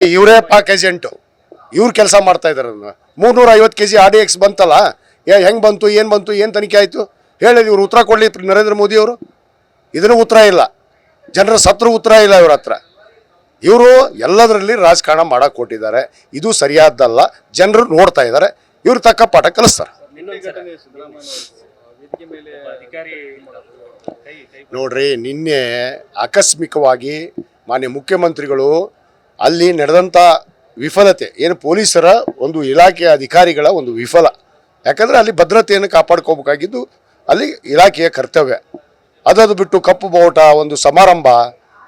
ಇವರೇ ಪಾಕ್ ಏಜೆಂಟು ಇವ್ರು ಕೆಲಸ ಮಾಡ್ತಾ ಇದ್ದಾರೆ ಮೂರ್ನೂರ ಐವತ್ತು K G R D X ಬಂತಲ್ಲ? ಏ ಹೆಂಗೆ ಬಂತು ಏನು ಬಂತು ಏನು ತನಿಖೆ ಆಯಿತು? ಹೇಳಿದ್ರು ಇವ್ರು ಉತ್ತರ ಕೊಡಲಿ ನರೇಂದ್ರ ಮೋದಿ ಅವರು. ಇದನ್ನು ಉತ್ತರ ಇಲ್ಲ. ಜನರ ಸತ್ರು ಉತ್ತರ ಇಲ್ಲ ಇವ್ರ ಹತ್ರ. ಇವರು ಎಲ್ಲದರಲ್ಲಿ ರಾಜಕಾರಣ ಮಾಡಕ್ಕೆ ಕೊಟ್ಟಿದ್ದಾರೆ. ಇದು ಸರಿಯಾದ್ದಲ್ಲ. ಜನರು ನೋಡ್ತಾ ಇದ್ದಾರೆ ಇವ್ರು ತಕ್ಕ ಪಾಠ ಕಲಿಸ್ತಾರೆ. ನೋಡ್ರಿ ನಿನ್ನೆ ಆಕಸ್ಮಿಕವಾಗಿ ಮಾನ್ಯ ಮುಖ್ಯಮಂತ್ರಿಗಳು ಅಲ್ಲಿ ನಡೆದಂಥ ವಿಫಲತೆ, ಏನು ಪೊಲೀಸರ ಒಂದು ಇಲಾಖೆಯ ಅಧಿಕಾರಿಗಳ ಒಂದು ವಿಫಲ. ಯಾಕಂದರೆ ಅಲ್ಲಿ ಭದ್ರತೆಯನ್ನು ಕಾಪಾಡ್ಕೋಬೇಕಾಗಿದ್ದು ಅಲ್ಲಿ ಇಲಾಖೆಯ ಕರ್ತವ್ಯ. ಅದದು ಬಿಟ್ಟು ಕಪ್ಪು ಬಾವುಟ ಒಂದು ಸಮಾರಂಭ,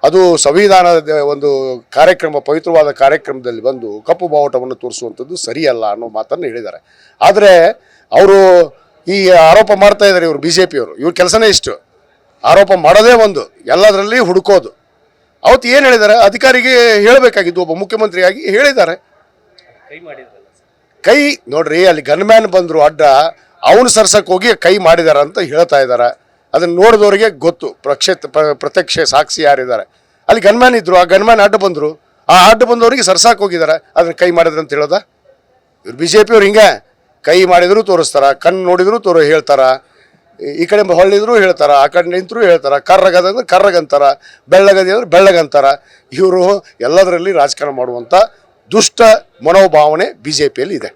ಅದು ಸಂವಿಧಾನದ ಒಂದು ಕಾರ್ಯಕ್ರಮ, ಪವಿತ್ರವಾದ ಕಾರ್ಯಕ್ರಮದಲ್ಲಿ ಬಂದು ಕಪ್ಪು ಬಾವುಟವನ್ನು ತೋರಿಸುವಂಥದ್ದು ಸರಿಯಲ್ಲ ಅನ್ನೋ ಮಾತನ್ನು ಹೇಳಿದ್ದಾರೆ. ಆದರೆ ಅವರು ಈ ಆರೋಪ ಮಾಡ್ತಾ ಇದ್ದಾರೆ ಇವರು ಬಿ ಜೆ ಪಿಯವರು ಇವ್ರ ಕೆಲಸನೇ ಇಷ್ಟು. ಆರೋಪ ಮಾಡೋದೇ ಒಂದು. ಎಲ್ಲದರಲ್ಲಿ ಹುಡುಕೋದು. ಅವತ್ತು ಏನು ಹೇಳಿದ್ದಾರೆ? ಅಧಿಕಾರಿಗೆ ಹೇಳಬೇಕಾಗಿದ್ದು ಒಬ್ಬ ಮುಖ್ಯಮಂತ್ರಿಯಾಗಿ ಹೇಳಿದ್ದಾರೆ. ಕೈ ನೋಡ್ರಿ ಅಲ್ಲಿ ಗನ್ಮ್ಯಾನ್ ಬಂದರು ಅಡ್ಡ ಅವನು ಸರ್ಸಕ್ಕೆ ಹೋಗಿ ಕೈ ಮಾಡಿದಾರ ಅಂತ ಹೇಳ್ತಾ ಇದ್ದಾರೆ. ಅದನ್ನ ನೋಡಿದವರಿಗೆ ಗೊತ್ತು ಪ್ರಕ್ಷೇತ್ ಪ್ರ- ಪ್ರತ್ಯಕ್ಷ ಸಾಕ್ಷಿ ಯಾರಿದ್ದಾರೆ. ಅಲ್ಲಿ ಗನ್ಮ್ಯಾನ್ ಇದ್ರು ಆ ಗನ್ಮ್ಯಾನ್ ಅಡ್ಡ ಬಂದರು. ಆ ಅಡ್ಡ ಬಂದವರಿಗೆ ಸರ್ಸಾಕ್ ಹೋಗಿದ್ದಾರೆ. ಅದನ್ನ ಕೈ ಮಾಡಿದ್ರು ಅಂತ ಹೇಳೋದ? ಇವ್ರು ಬಿ ಜೆ ಪಿಯವ್ರು ಹಿಂಗೆ ಕೈ ಮಾಡಿದ್ರು ತೋರಿಸ್ತಾರ ಕಣ್ಣು ನೋಡಿದ್ರು ತೋರು ಹೇಳ್ತಾರ. ಈ ಕಡೆ ಹೊಳ್ಳಿದ್ರು ಹೇಳ್ತಾರ, ಆ ಕಡೆ ನಿಂತರು ಹೇಳ್ತಾರ, ಕರ್ರಗದ ಅಂದ್ರೆ ಕರ್ರಗಂತಾರ ಬೆಳ್ಳಗದಿ ಅಂದ್ರೆ ಬೆಳ್ಳಗಂತಾರ ಇವರು ಎಲ್ಲದರಲ್ಲಿ ರಾಜಕಾರಣ ಮಾಡುವಂಥ ದುಷ್ಟ ಮನೋಭಾವನೆ ಬಿ ಜೆ ಇದೆ.